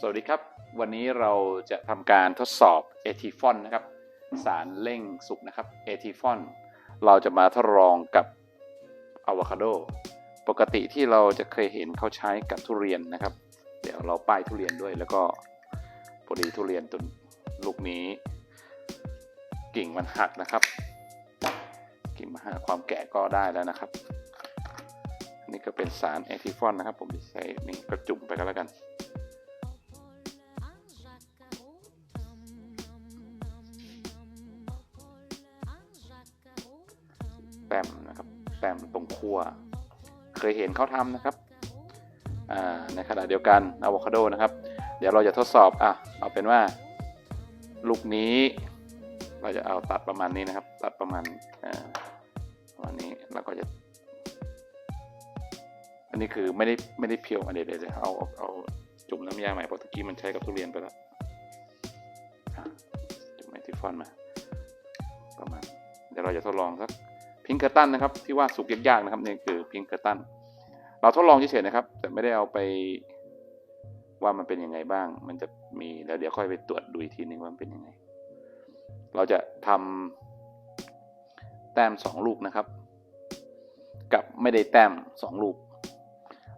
สวัสดีครับ วันนี้เราจะทำการทดสอบเอทิฟอนนะครับ สารเร่งสุกนะครับเอทิฟอนเราจะมาทดลองกับอะวคาโดปกติที่เราจะเคยเห็นเขาใช้กับทุเรียนนะครับ เดี๋ยวเราป้ายทุเรียนด้วยแล้วก็พอดีทุเรียนต้นลูกนี้ กิ่งมันหักนะครับ กิ่งมันหักความแก่ก็ได้แล้วนะครับ นี่ก็เป็นสารเอทิฟอนนะครับ ผมจะใช้นี่ก็จุ่มไปก็แล้วกัน แต้มนะครับแต้มตรงขั้วเคยเห็นเขาทำนะครับในขณะเดียวกันอะโวคาโดนะครับ เดี๋ยวเราจะทดสอบอะเอาเป็นว่าลูกนี้ เราจะเอาตัดประมาณนี้นะครับ ตัดประมาณประมาณนี้แล้วก็จะ อันนี้คือไม่ได้ไม่ได้เพียวอันเดียวเดี๋ยเอาเอาเอาจุ่มน้ำยาใหม่เพราะตะกี้มันใช้กับทุเรียนไปแล้วจุ่มไอทิฟอนมาประมาณเดี๋ยวเราจะทดลองสัก พิงเกอร์ตันนะครับที่ว่าสุกยากๆนะครับนี่คือพิงเกอร์ตันเราทดลองเฉยๆนะครับ แต่ไม่ได้เอาไปว่ามันเป็นยังไงบ้าง มันจะมีแล้วเดี๋ยวค่อยไปตรวจดูอีกทีนึงว่ามันเป็นยังไง เราจะทำแต้มสองลูกนะครับ กับไม่ได้แต้มสองลูก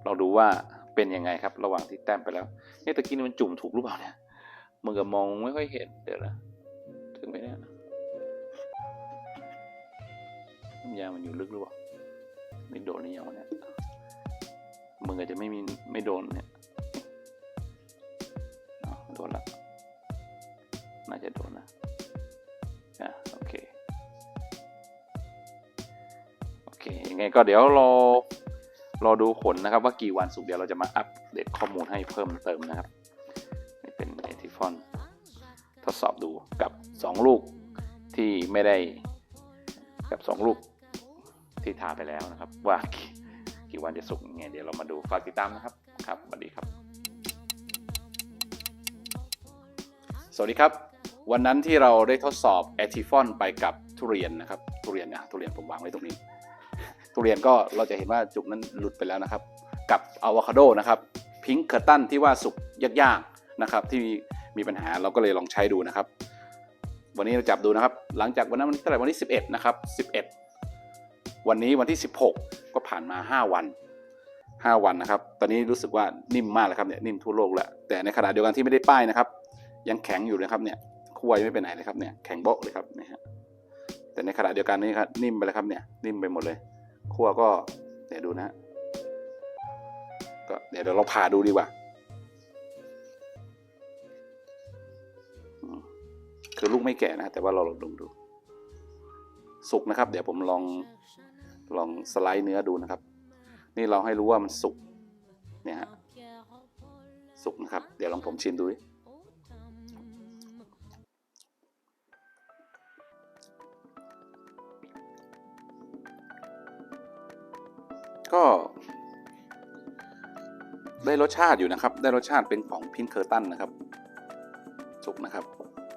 เราดูว่าเป็นยังไงครับ ระหว่างที่แต้มไปแล้วเนี่ยตะกี้นี่มันจุ่มถูกหรือเปล่าเนี่ยมือกับมองไม่ค่อยเห็นเดี๋ยวนะถึงไหมเนี่ย ยามันอยู่ลึกหรือเปล่าไม่โดนนี่ยังวะเนี่ยมืออาจจะไม่มีไม่โดนเนี่ยโดนละน่าจะโดนนะอะโอเคโอเคยังไงก็เดี๋ยวรอรอดูผลนะครับว่ากี่วันสุกเดี๋ยวเราจะมาอัปเดตข้อมูลให้เพิ่มเติมนะครับนี่เป็นเอทิฟอนทดสอบดูกับ 2 ลูกที่ไม่ได้กับสองลูก ที่ทาไปแล้วนะครับ ว่ากี่กวันจะสุกไงเดี๋ยวเรามาดูฝากติดตามนะครับครับสวัสดีครับ สวัสดีครับ วันนั้นที่เราได้ทดสอบแอทิฟอนไปกับทุเรียนนะครับทุเรียนนะทุเรียนผมวางไว้ตรงนี้ ทุเรียนก็เราจะเห็นว่าจุกนั้นหลุดไปแล้วนะครับ กับอะโวคาโดนะครับพิงค์เคอร์ตันที่ว่าสุกยากๆนะครับ ที่มีปัญหาเราก็เลยลองใช้ดูนะครับ วันนี้เราจับดูนะครับ หลังจากวันนั้นวันที่เท่าไหร่วันที่11 นะครับ 11 วันนี้วันที่ 16 ก็ผ่านมา 5 วัน 5 วันนะครับ ตอนนี้รู้สึกว่านิ่มมากแล้วครับเนี่ยนิ่มทั่วโลกแล้ว แต่ในขณะเดียวกันที่ไม่ได้ป้ายนะครับ ยังแข็งอยู่นะครับเนี่ยคั่วยังไม่ไปไหนเลยครับเนี่ยแข็งโบ๊ะเลยครับนี่ฮะแต่ในขณะเดียวกันนี่ครับนิ่มไปแล้วครับเนี่ยนิ่มไปหมดเลยคั่วก็เดี๋ยวดูนะฮะก็เดี๋ยวเราผ่าดูดีกว่าคือลูกไม่แก่นะแต่ว่าเราลองดูสุกนะครับ เดี๋ยวผมลอง ลองสไลด์เนื้อดูนะครับ นี่เราให้รู้ว่ามันสุกเนี่ยฮะสุกนะครับ เดี๋ยวลองผมชิมดูดิก็ได้รสชาติอยู่นะครับ ได้รสชาติเป็นของพินเคอร์ตันนะครับ สุกนะครับ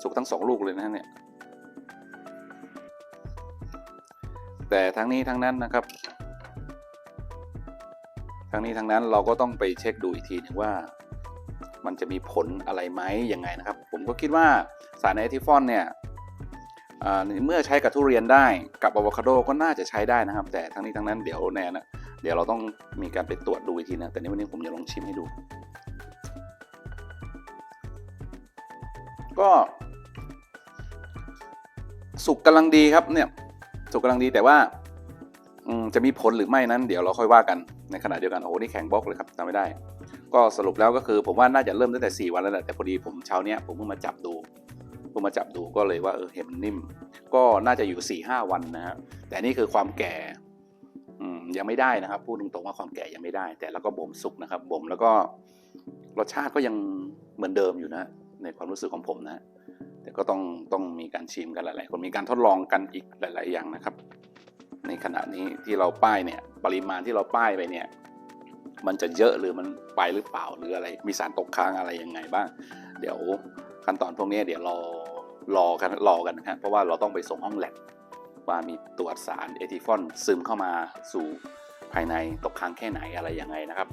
สุกทั้งสองลูกเลยนะเนี่ย แต่ทั้งนี้ทั้งนั้นนะครับ ทั้งนี้ทั้งนั้นเราก็ต้องไปเช็คดูอีกทีหนึงว่า มันจะมีผลอะไรไหมยังไงนะครับ ผมก็คิดว่าสารไอทิฟอนเนี่ยเมื่อใช้กับทุเรียนได้กับอะโวคาโดก็น่าจะใช้ได้นะครับ แต่ทั้งนี้ทั้งนั้นเดี๋ยวแน่นะเดี๋ยวเราต้องมีการไปตรวจดูอีกทีนะแต่ในวันนี้ผมจะลองชิมให้ดู ก็ สุกกำลังดีครับเนี่ย สุกกำลังดีแต่ว่าจะมีผลหรือไม่นั้นเดี๋ยวเราค่อยว่ากันในขณะเดียวกันโอ้โหนี่แข็งบล็อกเลยครับจำไม่ได้ ก็สรุปแล้วก็คือผมว่าน่าจะเริ่มตั้งแต่ 4 วันแล้วแหละแต่พอดีผมเช้าเนี้ยผมเพิ่งมาจับดูเพิ่งมาจับดูก็เลยว่าเออเห็นมันนิ่ม ก็น่าจะอยู่4ี่ห้าวันนะฮะแต่นี่คือความแก่ยังไม่ได้นะครับ พูดตรงๆว่าความแก่ยังไม่ได้ แต่เราก็บ่มสุกนะครับบ่มแล้วก็รสชาติก็ยังเหมือนเดิมอยู่นะ ในความรู้สึกของผมนะ แต่ก็ต้องต้องมีการชิมกันหลาย ๆ คนมีการทดลองกันอีกหลาย ๆ อย่างนะครับ ในขณะนี้ที่เราป้ายเนี่ยปริมาณที่เราป้ายไปเนี่ยมันจะเยอะหรือมันไปหรือเปล่าหรืออะไร มีสารตกค้างอะไรยังไงบ้าง เดี๋ยวขั้นตอนพวกนี้เดี๋ยวรอรอกันรอกันนะครับเพราะว่าเราต้องไปส่งห้องแลบว่ามีตรวจสารเอทิฟอนซึมเข้ามาสู่ภายในตกค้างแค่ไหนอะไรยังไงนะครับ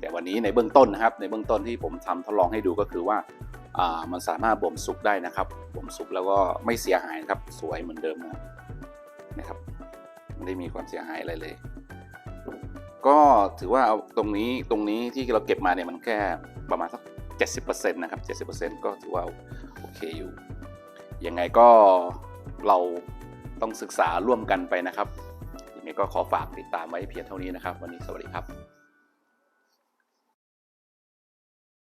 แต่วันนี้ในเบื้องต้นนะครับ ในเบื้องต้นที่ผมทำทดลองให้ดูก็คือว่า มันสามารถบ่มสุกได้นะครับบ่มสุกแล้วก็ไม่เสียหายครับสวยเหมือนเดิมนะครับนะครับไม่ได้มีความเสียหายอะไรเลย ก็ถือว่าเอาตรงนี้ตรงนี้ที่เราเก็บมาเนี่ยมันแค่ประมาณสัก70%นะครับ70%ก็ถือว่าโอเคอยู่ยังไงก็เราต้องศึกษาร่วมกันไปนะครับยังไงก็ขอฝากติดตามไว้เพียงเท่านี้นะครับ วันนี้สวัสดีครับ